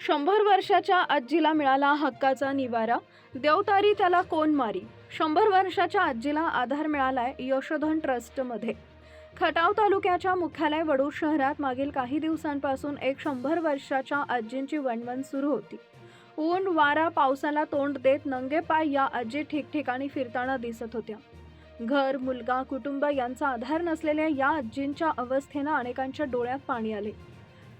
शंभर वर्षाच्या आजीला मिळाला हक्काचा निवारा. देवतारी त्याला कोण मारी? शंभर वर्षाच्या आजीला आधार मिळालाय यशोधन ट्रस्टमध्ये खटाव तालुक्याच्या मुख्यालय वडूर शहरात मागील काही दिवसांपासून एक शंभर वर्षाच्या आजींची वणवण सुरू होती. ऊन वारा पावसाला तोंड देत नंगे पाय या आजी ठिकठिकाणी फिरताना दिसत होत्या. घर मुलगा कुटुंब यांचा आधार नसलेल्या या आजींच्या अवस्थेनं अनेकांच्या डोळ्यात पाणी आले.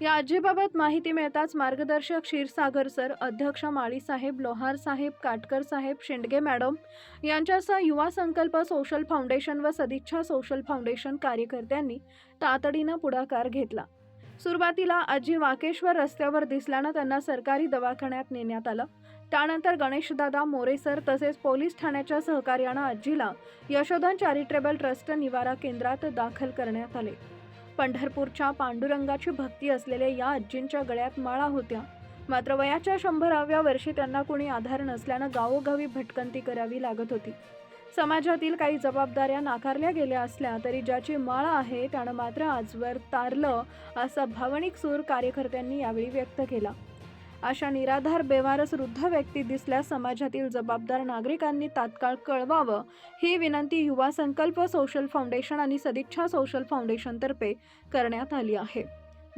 या आजीबाबत माहिती मिळताच मार्गदर्शक क्षीरसागर सर अध्यक्ष माळीसाहेब लोहार साहेब काटकर साहेब शेंडगे मॅडम यांच्यासह युवा संकल्प सोशल फाउंडेशन व सदिच्छा सोशल फाउंडेशन कार्यकर्त्यांनी तातडीनं पुढाकार घेतला. सुरुवातीला आजी वाकेश्वर रस्त्यावर दिसल्यानं त्यांना सरकारी दवाखान्यात नेण्यात आलं. त्यानंतर गणेशदादा मोरेसर तसेच पोलीस ठाण्याच्या सहकार्यानं आजीला यशोधन चॅरिटेबल ट्रस्ट निवारा केंद्रात दाखल करण्यात आले. पंढरपूरच्या पांडुरंगाची भक्ती असलेल्या या आजींच्या गळ्यात माळा होत्या. मात्र वयाच्या शंभराव्या वर्षी त्यांना कोणी आधार नसल्यानं गावोगावी भटकंती करावी लागत होती. समाजातील काही जबाबदाऱ्या नाकारल्या गेल्या असल्या तरी ज्याची माळा आहे त्यानं मात्र आजवर तारलं असा भावनिक सूर कार्यकर्त्यांनी यावेळी व्यक्त केला. अशा निराधार बेवारस वृद्ध व्यक्ती दिसल्यास समाजातील जबाबदार नागरिकांनी तात्काळ कळवावं ही विनंती युवा संकल्प सोशल फाउंडेशन आणि सदिच्छा सोशल फाउंडेशनतर्फे करण्यात आली आहे.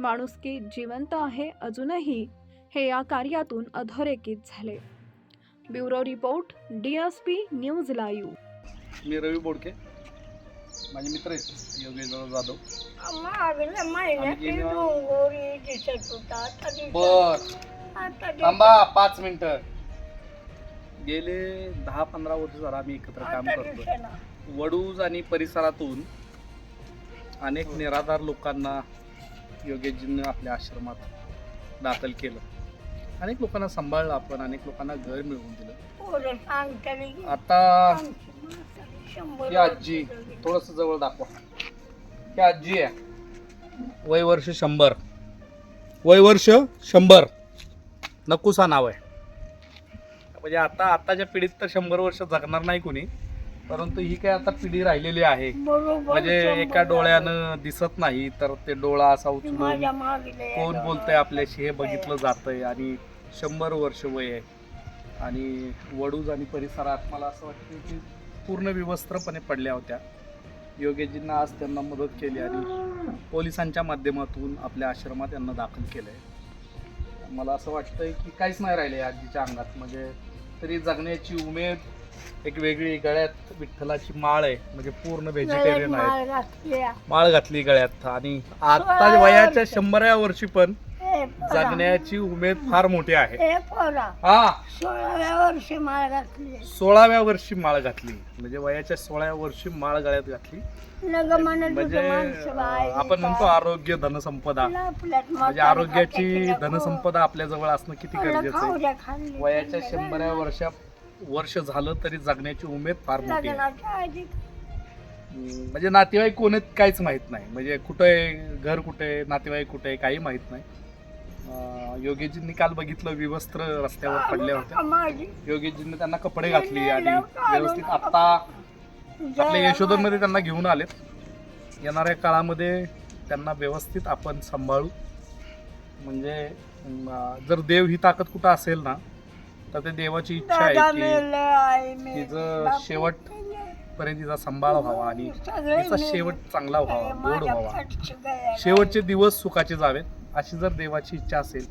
माणुसकी जिवंत आहे अजूनही हे या कार्यातून अधोरेखित झाले. Bureau report D S P news live. मी रवी बोडके. माझे मित्र आहेत योगेश जाधव. महिन्यात डोंगोरी दिसत होता बर. थांबा पाच मिनिट. गेले दहा पंधरा वर्ष झाला आम्ही एकत्र काम करतो. वडूज आणि परिसरातून अनेक निराधार लोकांना योगेशजींनी आपल्या आश्रमात दाखल केलं. अनेक लोकांना सांभाळलं आपण अनेक लोकांना घर मिळवून दिलं. की आता ही आजी थोडस जवळ दाखवा. ही आजी आहे. वय वर्ष शंभर. वय वर्ष शंभर. नकुसा नाव आहे. म्हणजे आता आताच्या पिढीत तर शंभर वर्ष जगणार नाही कोणी परंतु ही काय आता पिढी राहिलेली आहे. म्हणजे एका डोळ्यानं दिसत नाही तर ते डोळा असा उचलून कोण बोलतंय आपल्याशी हे बघितलं जातंय आणि शंभर वर्ष वय आहे. आणि वडूज आणि परिसरात मला असं वाटतं की पूर्ण विवस्त्रपणे पडल्या होत्या. योगेशजींना आज त्यांना मदत केली आणि पोलिसांच्या माध्यमातून आपल्या आश्रमात त्यांना दाखल केलंय. मला असं वाटतंय की काहीच नाही राहिले आजीच्या अंगात. म्हणजे तरी जगण्याची उमेद एक वेगळी गळ्यात विठ्ठलाची माळ आहे. म्हणजे पूर्ण व्हेजिटेरियन आहे. माळ घातली गळ्यात. आणि आता वयाच्या शंभराव्या वर्षी पण जगण्याची उमेद फार मोठी आहे. पोरा हा. सोळाव्या वर्षी माळ घातली. सोळाव्या वर्षी माळ घातली. म्हणजे वयाच्या सोळाव्या वर्षी माळ गळ्यात घातली. नग म्हणत म्हणजे माणसं बाई आपण म्हणतो आरोग्य धनसंपदा. आपल्यात म्हणजे आरोग्याची धनसंपदा आपल्या जवळ असणं किती गरजेचं आहे? खाऊद्या खाल्ली. वयाच्या शंभराव्या वर्षा वर्ष झालं तरी जगण्याची उमेद फार मोठी आहे. लग्नाच्या आधी. हम्म, म्हणजे नातेवाईक कोण आहेत काहीच माहीत नाही. म्हणजे कुठे घर कुठे नातेवाईक कुठे काही माहीत नाही. अं, योगेशजींनी काल बघितलं विवस्त्र रस्त्यावर पडल्या होत्या माझी योगेशजींनी त्यांना कपडे घातली आणि व्यवस्थित आता आपल्या यशोधनमध्ये त्यांना घेऊन आलेत येणाऱ्या काळामध्ये त्यांना व्यवस्थित आपण सांभाळू म्हणजे जर देव ही ताकद कुठं असेल ना तर ते देवाची इच्छा आहे की तिचं शेवट. पर्यंत तिचा सांभाळ व्हावा आणि तिचा. शेवट चांगला व्हावा गोड व्हावा. शेवटचे दिवस सुखाचे जावेत अशी जर देवाची इच्छा असेल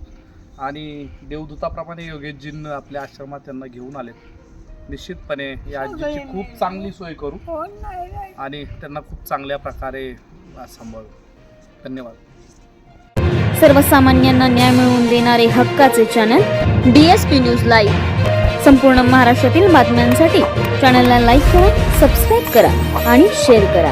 आणि देवदूताप्रमाणे योगेशजींना आपल्या आश्रमात त्यांना घेऊन आलेत निश्चितपणे या आजीची खूप चांगली सोय करू नाही राहिलं. आणि त्यांना खूप चांगल्या प्रकारे सांभाळू. धन्यवाद. सर्वसामान्यांना न्याय मिळवून देणारे हक्काचे channel D S P news live संपूर्ण महाराष्ट्रातील बातम्यांसाठी चॅनलला लाईक करा सबस्क्राईब करा आणि शेअर करा.